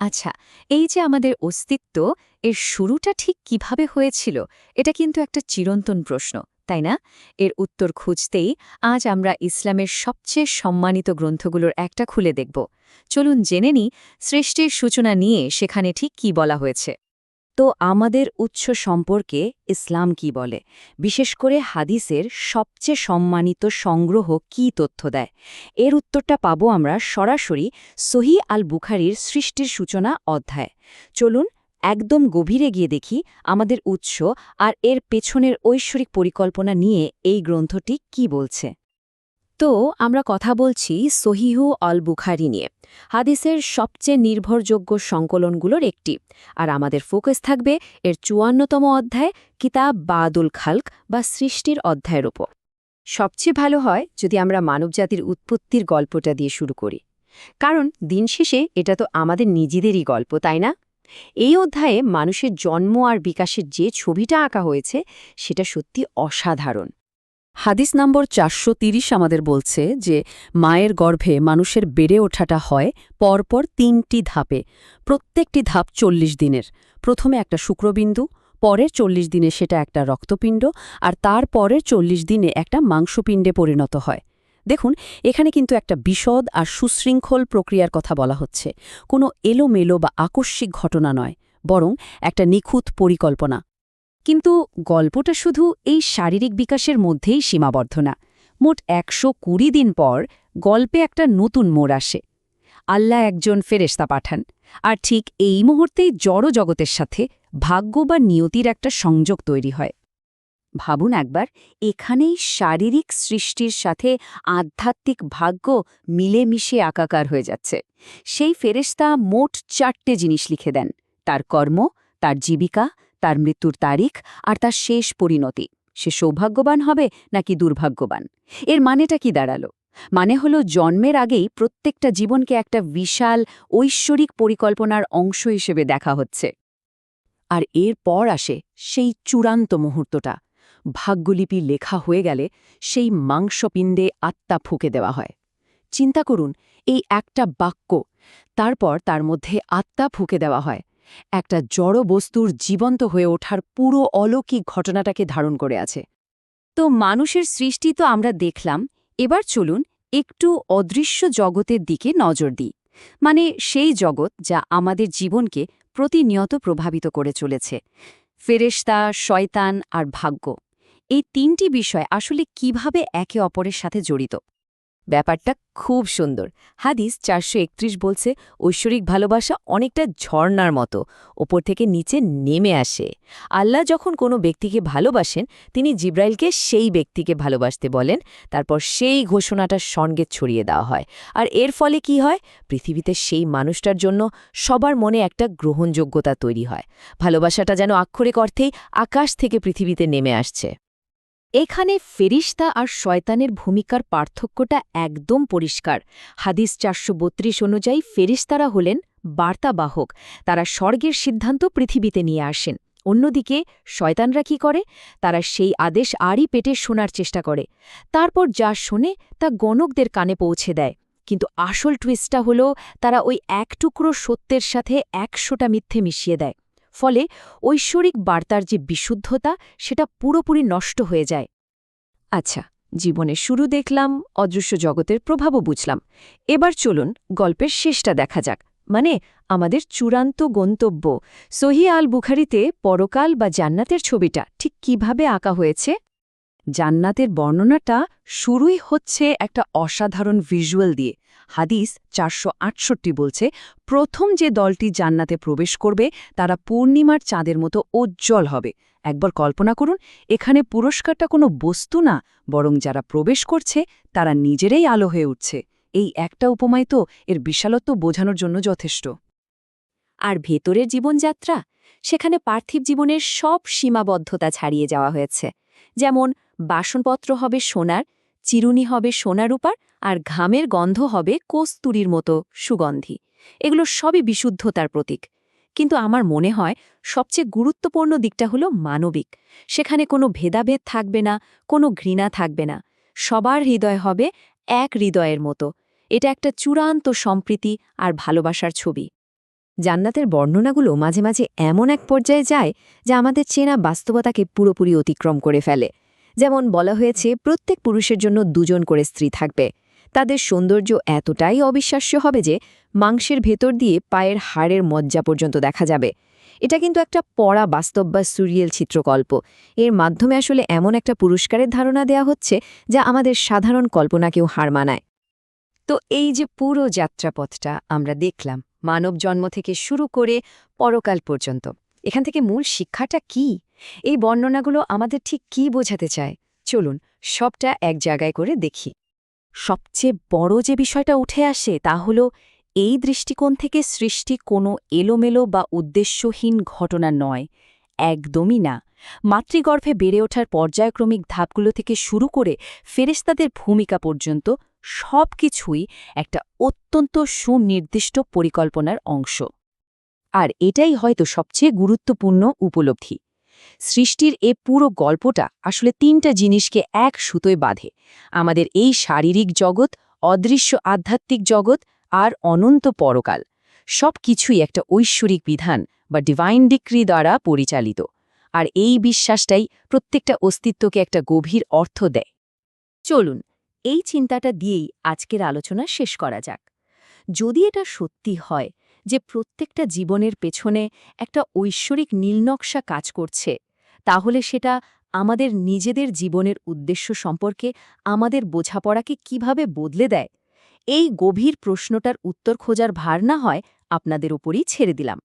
আচ্ছা এই যে আমাদের অস্তিত্ব, এর শুরুটা ঠিক কীভাবে হয়েছিল, এটা কিন্তু একটা চিরন্তন প্রশ্ন, তাই না? এর উত্তর খুঁজতেই আজ আমরা ইসলামের সবচেয়ে সম্মানিত গ্রন্থগুলোর একটা খুলে দেখব। চলুন জেনে নি সৃষ্টির সূচনা নিয়ে সেখানে ঠিক কি বলা হয়েছে। তো আমাদের উৎস সম্পর্কে ইসলাম কি বলে? বিশেষ করে হাদিসের সবচেয়ে সম্মানিত সংগ্রহ কি তথ্য দেয়? এর উত্তরটা পাবো আমরা সরাসরি সহি আল বুখারির সৃষ্টির সূচনা অধ্যায়। চলুন একদম গভীরে গিয়ে দেখি আমাদের উৎস আর এর পেছনের ঐশ্বরিক পরিকল্পনা নিয়ে এই গ্রন্থটি কি বলছে। তো আমরা কথা বলছি সহিহু অল বুখারি নিয়ে। হাদিসের সবচেয়ে নির্ভরযোগ্য সংকলনগুলোর একটি। আর আমাদের ফোকাস থাকবে এর চুয়ান্নতম অধ্যায় কিতাব বাদুল খালক বা সৃষ্টির অধ্যায়ের ওপর। সবচেয়ে ভালো হয় যদি আমরা মানবজাতির উৎপত্তির গল্পটা দিয়ে শুরু করি। কারণ দিন শেষে এটা তো আমাদের নিজেদেরই গল্প, তাই না? এই অধ্যায়ে মানুষের জন্ম আর বিকাশের যে ছবিটা আঁকা হয়েছে, সেটা সত্যি অসাধারণ। হাদিস নম্বর চারশো আমাদের বলছে যে, মায়ের গর্ভে মানুষের বেড়ে ওঠাটা হয় পরপর তিনটি ধাপে। প্রত্যেকটি ধাপ চল্লিশ দিনের। প্রথমে একটা শুক্রবিন্দু, পরের চল্লিশ দিনে সেটা একটা রক্তপিণ্ড, আর তার পরের চল্লিশ দিনে একটা মাংসপিণ্ডে পরিণত হয়। দেখুন, এখানে কিন্তু একটা বিশদ আর সুশৃঙ্খল প্রক্রিয়ার কথা বলা হচ্ছে। কোনো এলোমেলো বা আকস্মিক ঘটনা নয়, বরং একটা নিখুঁত পরিকল্পনা। কিন্তু গল্পটা শুধু এই শারীরিক বিকাশের মধ্যেই সীমাবদ্ধ না। মোট একশো কুড়ি দিন পর গল্পে একটা নতুন মোড় আসে। আল্লাহ একজন ফেরেস্তা পাঠান। আর ঠিক এই মুহূর্তেই জড় জগতের সাথে ভাগ্য বা নিয়তির একটা সংযোগ তৈরি হয়। ভাবুন একবার, এখানেই শারীরিক সৃষ্টির সাথে আধ্যাত্মিক ভাগ্য মিলেমিশে একাকার হয়ে যাচ্ছে। সেই ফেরেস্তা মোট চারটে জিনিস লিখে দেন। তার কর্ম, তার জীবিকা তার মৃত্যুর তারিখ আর তার শেষ পরিণতি। সে সৌভাগ্যবান হবে নাকি দুর্ভাগ্যবান? এর মানেটা কি দাঁড়াল? মানে হলো জন্মের আগেই প্রত্যেকটা জীবনকে একটা বিশাল ঐশ্বরিক পরিকল্পনার অংশ হিসেবে দেখা হচ্ছে। আর এর পর আসে সেই চূড়ান্ত মুহূর্তটা। ভাগ্যলিপি লেখা হয়ে গেলে সেই মাংসপিণ্ডে আত্মা ফুঁকে দেওয়া হয়। চিন্তা করুন, এই একটা বাক্য, তারপর তার মধ্যে আত্মা ফুঁকে দেওয়া হয়। একটা জড় বস্তুর জীবন্ত হয়ে ওঠার পুরো অলৌকিক ঘটনাটাকে ধারণ করে আছে। তো মানুষের সৃষ্টি তো আমরা দেখলাম, এবার চলুন একটু অদৃশ্য জগতের দিকে নজর দিই। মানে সেই জগৎ যা আমাদের জীবনকে প্রতিনিয়ত প্রভাবিত করে চলেছে। ফেরেশতা, শয়তান আর ভাগ্য। এই তিনটি বিষয় আসলে কীভাবে একে অপরের সাথে জড়িত? ব্যাপারটা খুব সুন্দর। হাদিস চারশো একত্রিশ বলছে, ঐশ্বরিক ভালোবাসা অনেকটা ঝর্ণার মতো, ওপর থেকে নিচে নেমে আসে। আল্লাহ যখন কোনো ব্যক্তিকে ভালোবাসেন, তিনি জিব্রাইলকে সেই ব্যক্তিকে ভালোবাসতে বলেন, তারপর সেই ঘোষণাটা সঙ্গে ছড়িয়ে দেওয়া হয়। আর এর ফলে কি হয়? পৃথিবীতে সেই মানুষটার জন্য সবার মনে একটা গ্রহণযোগ্যতা তৈরি হয়। ভালোবাসাটা যেন আক্ষরিক অর্থেই আকাশ থেকে পৃথিবীতে নেমে আসছে। এখানে ফেরিস্তা আর শয়তানের ভূমিকার পার্থক্যটা একদম পরিষ্কার। হাদিস চারশো বত্রিশ অনুযায়ী ফেরিস্তারা হলেন বার্তাবাহক। তারা স্বর্গের সিদ্ধান্ত পৃথিবীতে নিয়ে আসেন। অন্যদিকে শয়তানরা কি করে? তারা সেই আদেশ আরই পেটে শোনার চেষ্টা করে। তারপর যা শোনে তা গণকদের কানে পৌঁছে দেয়। কিন্তু আসল টুইস্টটা হল তারা ওই এক টুকরো সত্যের সাথে একশোটা মিথ্যে মিশিয়ে দেয়। ফলে ঐশ্বরিক বার্তার যে বিশুদ্ধতা, সেটা পুরোপুরি নষ্ট হয়ে যায়। আচ্ছা জীবনের শুরু দেখলাম, অদৃশ্য জগতের প্রভাবও বুঝলাম। এবার চলুন গল্পের শেষটা দেখা যাক। মানে আমাদের চূড়ান্ত গন্তব্য, সহি আল বুখারিতে পরকাল বা জান্নাতের ছবিটা ঠিক কীভাবে আঁকা হয়েছে? জান্নাতের বর্ণনাটা শুরুই হচ্ছে একটা অসাধারণ ভিজুয়াল দিয়ে। হাদিস চারশো আটষট্টি বলছে, প্রথম যে দলটি জান্নাতে প্রবেশ করবে, তারা পূর্ণিমার চাঁদের মতো উজ্জ্বল হবে। একবার কল্পনা করুন, এখানে পুরস্কারটা কোনো বস্তু না, বরং যারা প্রবেশ করছে, তারা নিজেরাই আলো হয়ে উঠছে। এই একটা উপমায় তো এর বিশালত্ব বোঝানোর জন্য যথেষ্ট। আর ভেতরের জীবনযাত্রা? সেখানে পার্থিব জীবনের সব সীমাবদ্ধতা ছাড়িয়ে যাওয়া হয়েছে। যেমন, বাসনপত্র হবে সোনার, চিরুনি হবে সোনারূপার আর ঘামের গন্ধ হবে কস্তুরির মতো সুগন্ধি। এগুলো সবই বিশুদ্ধতার প্রতীক। কিন্তু আমার মনে হয় সবচেয়ে গুরুত্বপূর্ণ দিকটা হলো মানবিক। সেখানে কোনো ভেদাভেদ থাকবে না, কোনো ঘৃণা থাকবে না। সবার হৃদয় হবে এক হৃদয়ের মতো। এটা একটা চূড়ান্ত সম্প্রীতি আর ভালোবাসার ছবি। জান্নাতের বর্ণনাগুলো মাঝে মাঝে এমন এক পর্যায়ে যায় যা আমাদের চেনা বাস্তবতাকে পুরোপুরি অতিক্রম করে ফেলে। যেমন বলা হয়েছে, প্রত্যেক পুরুষের জন্য দুজন করে স্ত্রী থাকবে। তাদের সৌন্দর্য এতটাই অবিশ্বাস্য হবে যে মাংসের ভেতর দিয়ে পায়ের হাড়ের মজ্জা পর্যন্ত দেখা যাবে। এটা কিন্তু একটা পড়া বাস্তব বা সুরিয়েল চিত্রকল্প। এর মাধ্যমে আসলে এমন একটা পুরস্কারের ধারণা দেয়া হচ্ছে যা আমাদের সাধারণ কল্পনাকেও হার মানায়। তো এই যে পুরো যাত্রাপথটা আমরা দেখলাম, মানব জন্ম থেকে শুরু করে পরকাল পর্যন্ত, এখান থেকে মূল শিক্ষাটা কি? এই বর্ণনাগুলো আমাদের ঠিক কি বোঝাতে চায়? চলুন সবটা এক জায়গায় করে দেখি। সবচেয়ে বড় যে বিষয়টা উঠে আসে তা হল এই দৃষ্টিকোণ থেকে সৃষ্টি কোনো এলোমেলো বা উদ্দেশ্যহীন ঘটনা নয়, একদমই না। মাতৃগর্ভে বেড়ে ওঠার পর্যায়ক্রমিক ধাপগুলো থেকে শুরু করে ফেরেস্তাদের ভূমিকা পর্যন্ত সব কিছুই একটা অত্যন্ত সুনির্দিষ্ট পরিকল্পনার অংশ। আর এটাই হয়তো সবচেয়ে গুরুত্বপূর্ণ উপলব্ধি। সৃষ্টির এ পুরো গল্পটা আসলে তিনটা জিনিসকে এক সুতোয় বাঁধে। আমাদের এই শারীরিক জগৎ, অদৃশ্য আধ্যাত্মিক জগৎ আর অনন্ত পরকাল সব কিছুই একটা ঐশ্বরিক বিধান বা ডিভাইন ডিক্রি দ্বারা পরিচালিত। আর এই বিশ্বাসটাই প্রত্যেকটা অস্তিত্বকে একটা গভীর অর্থ দেয়। চলুন, এই চিন্তাটা দিয়েই আজকের আলোচনা শেষ করা যাক। যদি এটা সত্যি হয় যে প্রত্যেকটা জীবনের পেছনে একটা ঐশ্বরিক নীলনকশা কাজ করছে, তাহলে সেটা আমাদের নিজেদের জীবনের উদ্দেশ্য সম্পর্কে আমাদের বোঝাপড়াকে কীভাবে বদলে দেয়? এই গভীর প্রশ্নটার উত্তর খোঁজার ভার না হয় আপনাদের ওপরই ছেড়ে দিলাম।